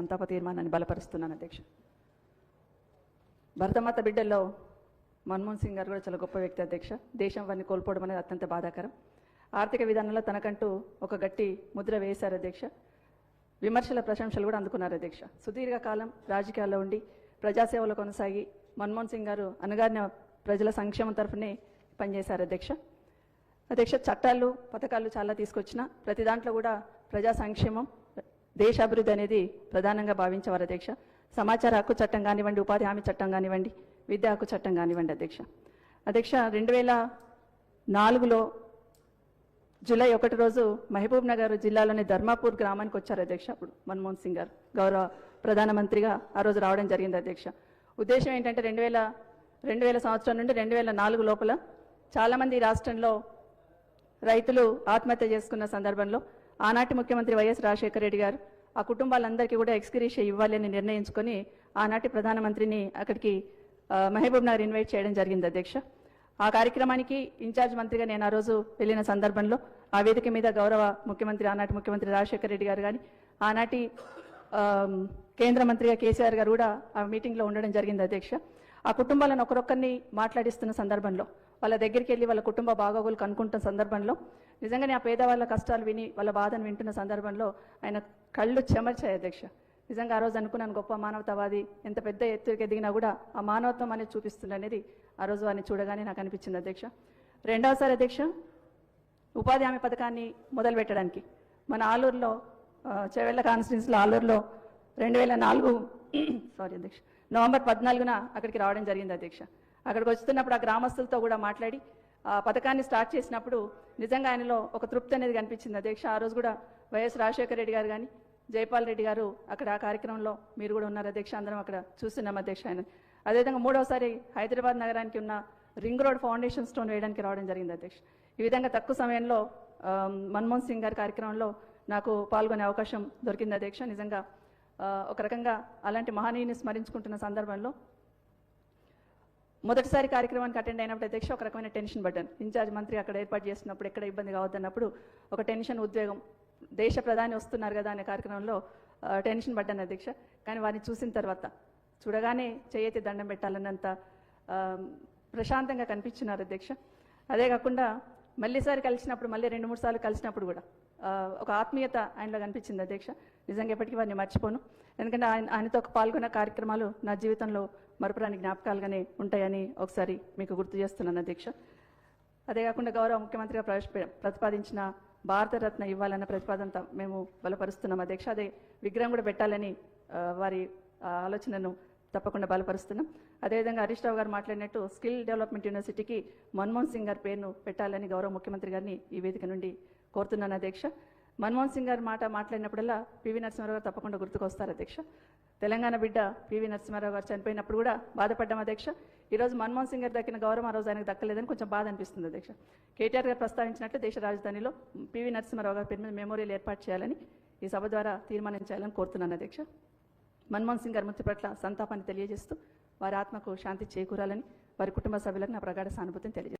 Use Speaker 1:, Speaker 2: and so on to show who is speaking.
Speaker 1: సంతాప తీర్మానాన్ని బలపరుస్తున్నాను అధ్యక్ష. భరతమాత బిడ్డల్లో మన్మోహన్ సింగ్ గారు కూడా చాలా గొప్ప వ్యక్తి అధ్యక్ష. దేశం వారిని కోల్పోవడం అనేది అత్యంత బాధాకరం. ఆర్థిక విధానంలో తనకంటూ ఒక గట్టి ముద్ర వేశారు అధ్యక్ష. విమర్శల ప్రశంసలు కూడా అందుకున్నారు అధ్యక్ష. సుదీర్ఘకాలం రాజకీయాల్లో ఉండి ప్రజాసేవలో కొనసాగి మన్మోహన్ సింగ్ గారు అనగారిన ప్రజల సంక్షేమం తరఫునే పనిచేశారు అధ్యక్ష. అధ్యక్ష చట్టాలు పథకాలు చాలా తీసుకొచ్చిన ప్రతి దాంట్లో కూడా ప్రజా సంక్షేమం దేశ అభివృద్ధి అనేది ప్రధానంగా భావించేవారు అధ్యక్ష. సమాచార హక్కు చట్టం కానివ్వండి ఉపాధి హామీ చట్టం కానివ్వండి విద్యా హక్కు చట్టం కానివ్వండి అధ్యక్ష. అధ్యక్ష రెండు వేల నాలుగులో జూలై ఒకటి రోజు మహబూబ్ నగర్ జిల్లాలోని ధర్మాపూర్ గ్రామానికి వచ్చారు అధ్యక్ష. అప్పుడు మన్మోహన్ సింగ్ గారు గౌరవ ప్రధానమంత్రిగా ఆ రోజు రావడం జరిగింది అధ్యక్ష. ఉద్దేశం ఏంటంటే రెండు వేల రెండు వేల సంవత్సరం నుండి రెండు వేల నాలుగు లోపల చాలామంది రాష్ట్రంలో రైతులు ఆత్మహత్య చేసుకున్న సందర్భంలో ఆనాటి ముఖ్యమంత్రి వైఎస్ రాజశేఖర రెడ్డి గారు ఆ కుటుంబాలందరికీ కూడా ఎక్స్గ్రీషియా ఇవ్వాలి అని నిర్ణయించుకొని ఆనాటి ప్రధానమంత్రిని అక్కడికి మహబూబ్ నగర్ ఇన్వైట్ చేయడం జరిగింది అధ్యక్ష. ఆ కార్యక్రమానికి ఇన్ఛార్జ్ మంత్రిగా నేను ఆ రోజు వెళ్ళిన సందర్భంలో ఆ వేదిక మీద గౌరవ ముఖ్యమంత్రి ఆనాటి ముఖ్యమంత్రి రాజశేఖర రెడ్డి గారు కానీ ఆనాటి కేంద్ర మంత్రిగా కేసీఆర్ గారు కూడా ఆ మీటింగ్లో ఉండడం జరిగింది అధ్యక్ష. ఆ కుటుంబాలను ఒకరొక్కరిని మాట్లాడిస్తున్న సందర్భంలో వాళ్ళ దగ్గరికి వెళ్ళి వాళ్ళ కుటుంబ బాగోగులు కనుక్కుంటున్న సందర్భంలో నిజంగానే ఆ పేదవాళ్ళ కష్టాలు విని వాళ్ళ బాధను వింటున్న సందర్భంలో ఆయన కళ్ళు చెమర్చాయి అధ్యక్ష. నిజంగా ఆ రోజు అనుకున్నాను గొప్ప మానవతావాది ఎంత పెద్ద ఎత్తుకి ఎదిగినా కూడా ఆ మానవత్వం అనేది చూపిస్తుంది అనేది ఆ రోజు వారిని చూడగానే నాకు అనిపించింది అధ్యక్ష. రెండవసారి అధ్యక్ష ఉపాధి హామీ పథకాన్ని మొదలు పెట్టడానికి మన ఆలూరులో చెవెళ్ళ కాన్స్టిట్యున్సీలో ఆలూరులో రెండు వేల నాలుగు సారీ అధ్యక్ష నవంబర్ పద్నాలుగున అక్కడికి రావడం జరిగింది అధ్యక్ష. అక్కడికి వస్తున్నప్పుడు ఆ గ్రామస్తులతో కూడా మాట్లాడి ఆ పథకాన్ని స్టార్ట్ చేసినప్పుడు నిజంగా ఆయనలో ఒక తృప్తి అనేది కనిపించింది. అధ్యక్ష ఆ రోజు కూడా వైఎస్ రాజశేఖర రెడ్డి గారు కానీ జైపాల్ రెడ్డి గారు అక్కడ ఆ కార్యక్రమంలో మీరు కూడా ఉన్నారు. అధ్యక్ష అందరం అక్కడ చూస్తున్నాం అధ్యక్ష ఆయన. అదేవిధంగా మూడవసారి హైదరాబాద్ నగరానికి ఉన్న రింగ్ రోడ్ ఫౌండేషన్ స్టోన్ వేయడానికి రావడం జరిగింది అధ్యక్ష. ఈ విధంగా తక్కువ సమయంలో మన్మోహన్ సింగ్ గారి కార్యక్రమంలో నాకు పాల్గొనే అవకాశం దొరికింది అధ్యక్ష. నిజంగా ఒక రకంగా అలాంటి మహనీయుని స్మరించుకుంటున్న సందర్భంలో మొదటిసారి కార్యక్రమానికి అటెండ్ అయినప్పుడు అధ్యక్ష ఒక రకమైన టెన్షన్ పడ్డాను ఇన్ఛార్జ్ మంత్రి అక్కడ ఏర్పాటు చేసినప్పుడు ఎక్కడ ఇబ్బంది కావద్దన్నప్పుడు ఒక టెన్షన్ ఉద్వేగం దేశ ప్రధాని వస్తున్నారు కదా అనే కార్యక్రమంలో టెన్షన్ పడ్డాను అధ్యక్ష. కానీ వారిని చూసిన తర్వాత చూడగానే చేయైతే దండం పెట్టాలన్నంత ప్రశాంతంగా కనిపించినారు అధ్యక్ష. అదే కాకుండా మళ్ళీసారి కలిసినప్పుడు మళ్ళీ రెండు మూడు సార్లు కలిసినప్పుడు కూడా ఒక ఆత్మీయత ఆయనలో కనిపించింది అధ్యక్ష. నిజంగా ఎప్పటికీ వారిని మర్చిపోను. ఎందుకంటే ఆయన ఆయనతో పాల్గొన్న కార్యక్రమాలు నా జీవితంలో మరపురాని జ్ఞాపకాలుగానే ఉంటాయని ఒకసారి మీకు గుర్తు చేస్తున్నాను అధ్యక్ష. అదే కాకుండా గౌరవ ముఖ్యమంత్రిగా ప్రవేశ ప్రతిపాదించిన భారతరత్న ఇవ్వాలన్న ప్రతిపాదన మేము బలపరుస్తున్నాం అధ్యక్ష. అదే విగ్రహం కూడా పెట్టాలని వారి ఆలోచనను తప్పకుండా బలపరుస్తున్నాం. అదేవిధంగా హరీష్ రావు గారు మాట్లాడినట్టు స్కిల్ డెవలప్మెంట్ యూనివర్సిటీకి మన్మోహన్ సింగ్ గారి పేరును పెట్టాలని గౌరవ ముఖ్యమంత్రి గారిని ఈ వేదిక నుండి కోరుతున్నాను అధ్యక్ష. మన్మోహన్ సింగ్ గారి మాట మాట్లాడినప్పుడల్లా పివి నరసింహారావు గారు తప్పకుండా గుర్తుకొస్తారు అధ్యక్ష. తెలంగాణ బిడ్డ పివి నరసింహారావు గారు చనిపోయినప్పుడు కూడా బాధపడ్డాం అధ్యక్ష. ఈరోజు మన్మోహన్ సింగ్ గారు దక్కిన గౌరవం ఆ రోజు ఆయనకు దక్కలేదని కొంచెం బాధ అనిపిస్తుంది అధ్యక్ష. కేటీఆర్ గారు ప్రస్తావించినట్లు దేశ రాజధానిలో పివి నరసింహారావు గారి పేరు మీద మెమోరియల్ ఏర్పాటు చేయాలని ఈ సభ ద్వారా తీర్మానించాలని కోరుతున్నాను అధ్యక్ష. మన్మోహన్ సింగ్ గారి మృతి పట్ల సంతాపాన్ని తెలియజేస్తూ వారి ఆత్మకు శాంతి చేకూరాలని వారి కుటుంబ సభ్యులకు నా ప్రగాఢ సానుభూతిని తెలియజేస్తాను